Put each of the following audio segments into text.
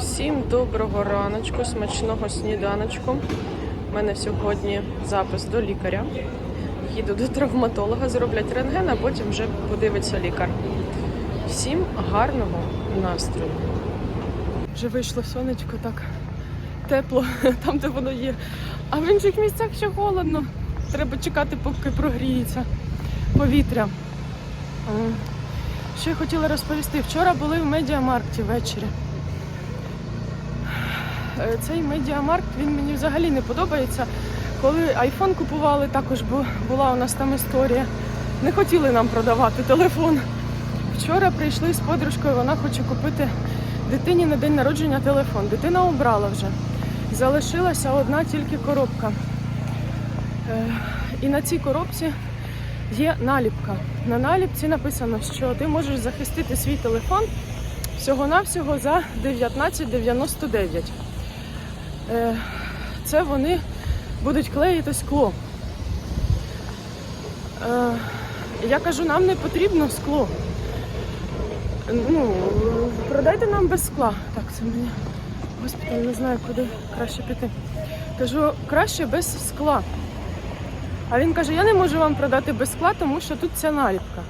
Всім доброго раночку, смачного сніданочку. У мене сьогодні запис до лікаря. Їду до травматолога, зроблять рентген, а потім вже подивиться лікар. Всім гарного настрою. Вже вийшло сонечко так тепло, там, де воно є. А в інших місцях ще холодно. Треба чекати, поки прогріється повітря. Що я хотіла розповісти? Вчора були в медіамаркті ввечері. Е, Цей медіамаркт він мені взагалі не подобається. Коли айфон купували, також була у нас там історія. Не хотіли нам продавати телефон. Вчора прийшли з подружкою, вона хоче купити дитині на день народження телефон. Дитина обрала вже. Залишилася одна тільки коробка. Е, І на цій коробці є наліпка. На наліпці написано, що ти можеш захистити свій телефон всього-навсього за 19,99. Е, Це вони будуть клеїти скло. Е, Я кажу, нам не потрібно скло. Ну, продайте нам без скла. Так, це мені госпіталь, не знаю, куди краще піти. Кажу, краще без скла. А він каже, я не можу вам продати без скла, тому що тут ця наліпка.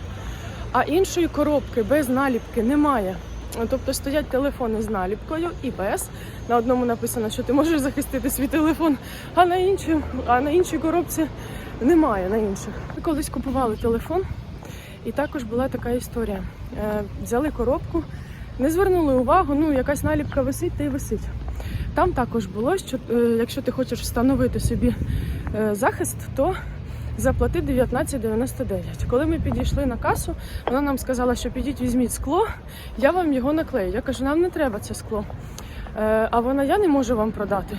А іншої коробки без наліпки немає. Тобто стоять телефони з наліпкою і без. На одному написано, що ти можеш захистити свій телефон, а на іншій, а на іншій коробці немає на інших. Ми колись купували телефон, і також була така історія. Е, взяли коробку, не звернули увагу, ну якась наліпка висить та й висить. Там також було, що е, якщо ти хочеш встановити собі е, захист, то заплати 19,99. Коли ми підійшли на касу, вона нам сказала, що підіть візьміть скло, я вам його наклею. Я кажу, нам не треба це скло. Е, а вона я не можу вам продати.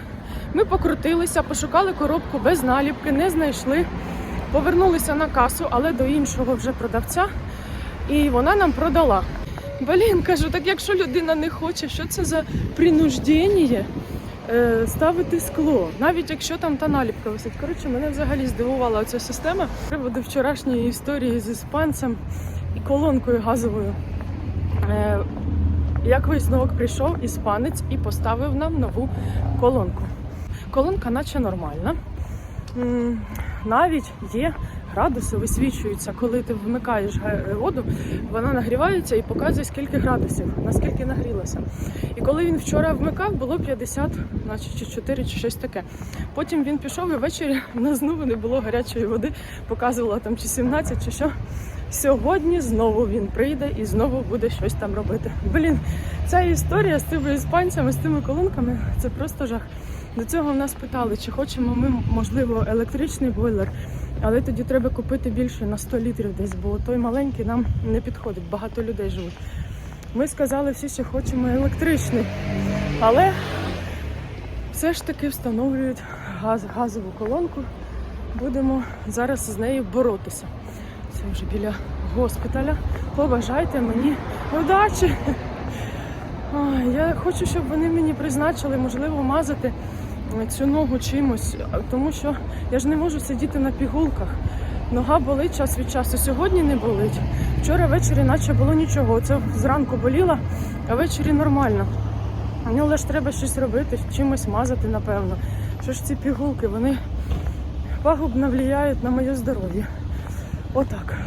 Ми покрутилися, пошукали коробку без наліпки, не знайшли. Повернулися на касу, але до іншого вже продавця, і вона нам продала. Блін, кажу, так якщо людина не хоче, що це за принуждення ставити скло, навіть якщо там та наліпка висить. Коротше, мене взагалі здивувала ця система приводу вчорашньої історії з іспанцем і колонкою газовою. Е, як висновок прийшов іспанець і поставив нам нову колонку. Колонка наче нормальна. Навіть є градуси, висвічуються. Коли ти вмикаєш воду, вона нагрівається і показує, скільки градусів, наскільки нагрілася. І коли він вчора вмикав, було 50, наче чи 4, чи щось таке. Потім він пішов і ввечері в нас знову не було гарячої води, показувала там чи 17, чи що. Сьогодні знову він прийде і знову буде щось там робити. Блін, ця історія з тими іспанцями, з тими колонками це просто жах. До цього в нас питали, чи хочемо ми, можливо, електричний бойлер, але тоді треба купити більше на 100 літрів десь, бо той маленький нам не підходить, багато людей живуть. Ми сказали всі, що хочемо електричний, але все ж таки встановлюють газ, газову колонку. Будемо зараз з нею боротися. Це вже біля госпіталя. Побажайте мені удачі. Я хочу, щоб вони мені призначили, можливо, мазати цю ногу чимось, тому що я ж не можу сидіти на пігулках. Нога болить час від часу. Сьогодні не болить. Вчора ввечері наче було нічого. Це зранку боліла, а ввечері нормально. Ну, але ж треба щось робити, чимось мазати, напевно. Що ж ці пігулки, вони пагубно впливають на моє здоров'я. Отак.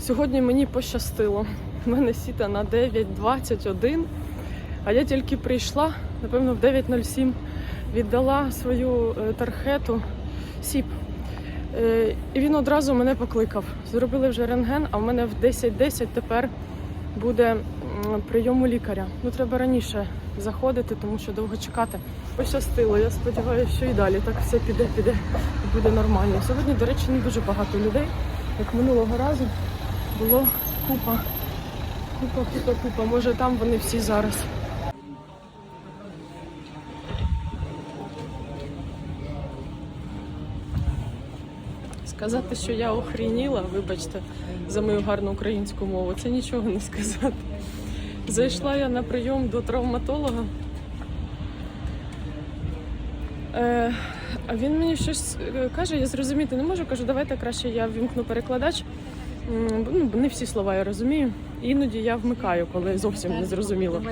Сьогодні мені пощастило. У мене сіта на 9.21, а я тільки прийшла, напевно, в 9.07 віддала свою е, тархету сіп. Е, І він одразу мене покликав. Зробили вже рентген, а в мене в 10.10 тепер буде прийом у лікаря. Ну, треба раніше заходити, тому що довго чекати. Пощастило. Я сподіваюся, що і далі так все піде, піде і буде нормально. Сьогодні, до речі, не дуже багато людей. Як минулого разу було купа, купа, купа, купа. Може там вони всі зараз. Сказати, що я охрініла, вибачте, за мою гарну українську мову, це нічого не сказати. Зайшла я на прийом до травматолога. Е, а він мені щось е, каже, я зрозуміти не можу. Кажу, давайте краще я ввімкну перекладач. Ну, не всі слова я розумію. іноді я вмикаю, коли зовсім не зрозуміло.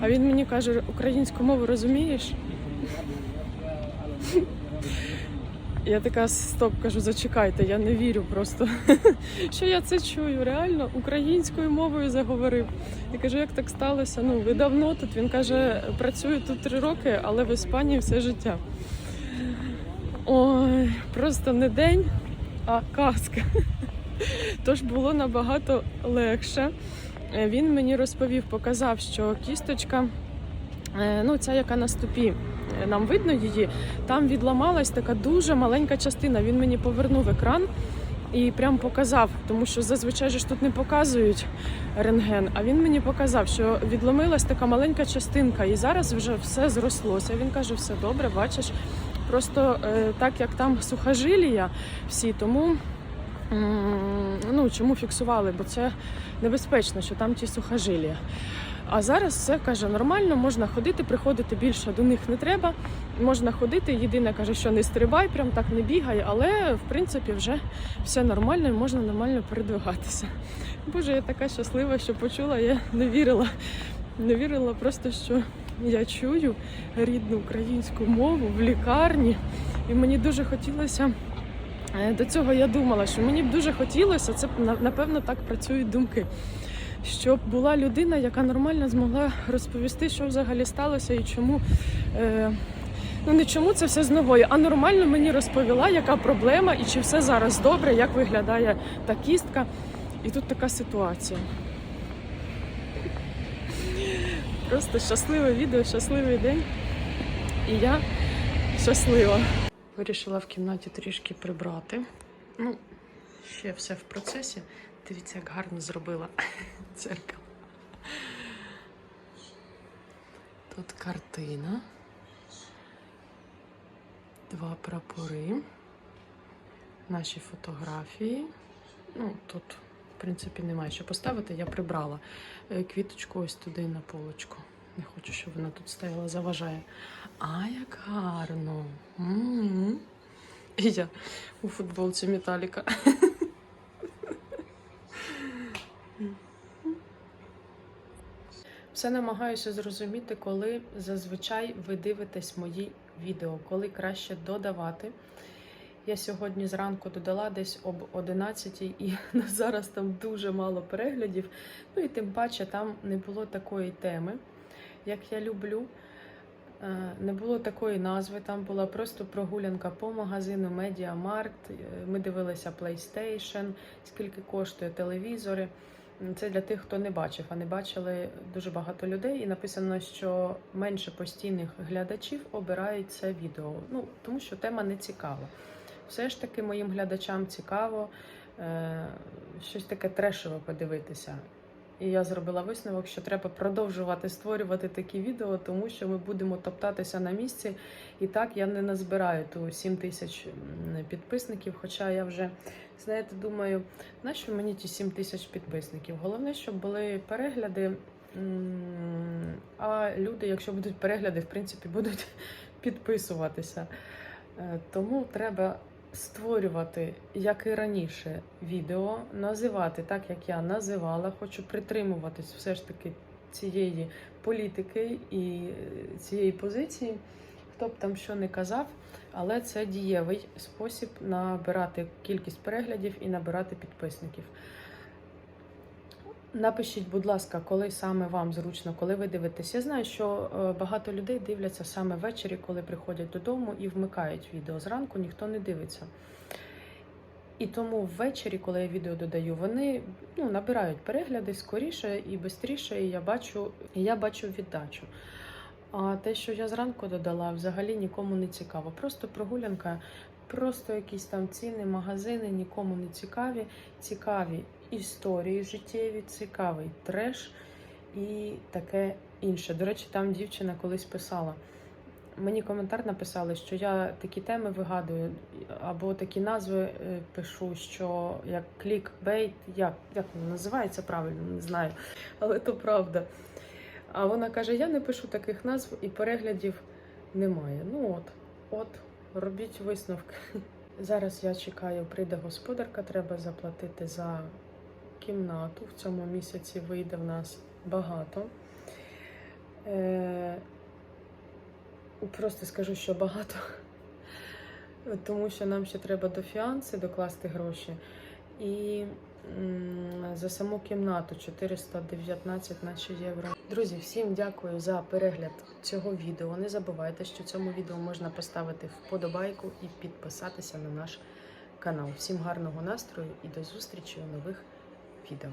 А він мені каже, українську мову розумієш? Я така стоп, кажу, зачекайте, я не вірю просто, що я це чую. Реально українською мовою заговорив. Я кажу, як так сталося? Ну, ви давно тут. Він каже, працюю тут три роки, але в Іспанії все життя. Ой, просто не день, а казка. Тож було набагато легше. Він мені розповів, показав, що кісточка, е, ну ця яка на стопі, е, нам видно її, там відламалась така дуже маленька частина. Він мені повернув екран і прям показав, тому що зазвичай ж тут не показують рентген. А він мені показав, що відломилась така маленька частинка, і зараз вже все зрослося. Він каже, все добре, бачиш. Просто е, так як там сухожилія всі, тому ну, чому фіксували, бо це небезпечно, що там ті сухожилія. А зараз все каже нормально, можна ходити, приходити більше до них не треба. Можна ходити. Єдине каже, що не стрибай, прям так не бігай, але в принципі вже все нормально і можна нормально передвигатися. Боже, я така щаслива, що почула, я не вірила. Не вірила просто, що я чую рідну українську мову в лікарні, і мені дуже хотілося. До цього я думала, що мені б дуже хотілося, це напевно так працюють думки. Щоб була людина, яка нормально змогла розповісти, що взагалі сталося і чому. Е, ну не чому це все з ногою, а нормально мені розповіла, яка проблема і чи все зараз добре, як виглядає та кістка. І тут така ситуація. Просто щасливе відео, щасливий день. І я щаслива. Вирішила в кімнаті трішки прибрати. Ну, ще все в процесі. Дивіться, як гарно зробила дзеркало. Тут картина. Два прапори. Наші фотографії. Ну, тут, в принципі, немає що поставити. Я прибрала е, квіточку ось туди на полочку. Не хочу, щоб вона тут стояла, заважає. А, як гарно. М-м. І я у футболці Металіка. Все намагаюся зрозуміти, коли зазвичай ви дивитесь мої відео, коли краще додавати. Я сьогодні зранку додала десь об 11 і зараз там дуже мало переглядів. Ну і тим паче там не було такої теми, як я люблю. Е, Не було такої назви, там була просто прогулянка по магазину Медіамаркт. Ми дивилися PlayStation, скільки коштує телевізори. Це для тих, хто не бачив, а не бачили дуже багато людей. І написано, що менше постійних глядачів обирають це відео. Ну тому що тема не цікава. Все ж таки моїм глядачам цікаво е, щось таке трешове подивитися. І я зробила висновок, що треба продовжувати створювати такі відео, тому що ми будемо топтатися на місці. І так я не назбираю ту 7 тисяч підписників. Хоча я вже, знаєте, думаю, нащо мені ті 7 тисяч підписників? Головне, щоб були перегляди. А люди, якщо будуть перегляди, в принципі, будуть підписуватися. Е, Тому треба створювати, як і раніше, відео, називати так, як я називала. Хочу притримуватись все ж таки цієї політики і е, цієї позиції. Хто б там що не казав, але це дієвий спосіб набирати кількість переглядів і набирати підписників. Напишіть, будь ласка, коли саме вам зручно, коли ви дивитесь. Я знаю, що е, багато людей дивляться саме ввечері, коли приходять додому і вмикають відео. Зранку ніхто не дивиться. І тому ввечері, коли я відео додаю, вони ну, набирають перегляди скоріше і швидше, і я бачу, я бачу віддачу. А те, що я зранку додала, взагалі нікому не цікаво. Просто прогулянка, просто якісь там ціни, магазини нікому не цікаві. Цікаві історії життєві, цікавий треш і таке інше. До речі, там дівчина колись писала. Мені коментар написали, що я такі теми вигадую, або такі назви е, пишу, що як клікбейт, як, як воно називається правильно, не знаю, але то правда. А вона каже: я не пишу таких назв і переглядів немає. Ну от, от, робіть висновки. Зараз я чекаю, прийде господарка, треба заплатити за кімнату. В цьому місяці вийде в нас багато. Е, просто скажу, що багато. Тому що нам ще треба до фіанси докласти гроші. І за саму кімнату 419 наче євро. Друзі, всім дякую за перегляд цього відео. Не забувайте, що цьому відео можна поставити вподобайку і підписатися на наш канал. Всім гарного настрою і до зустрічі у нових відео.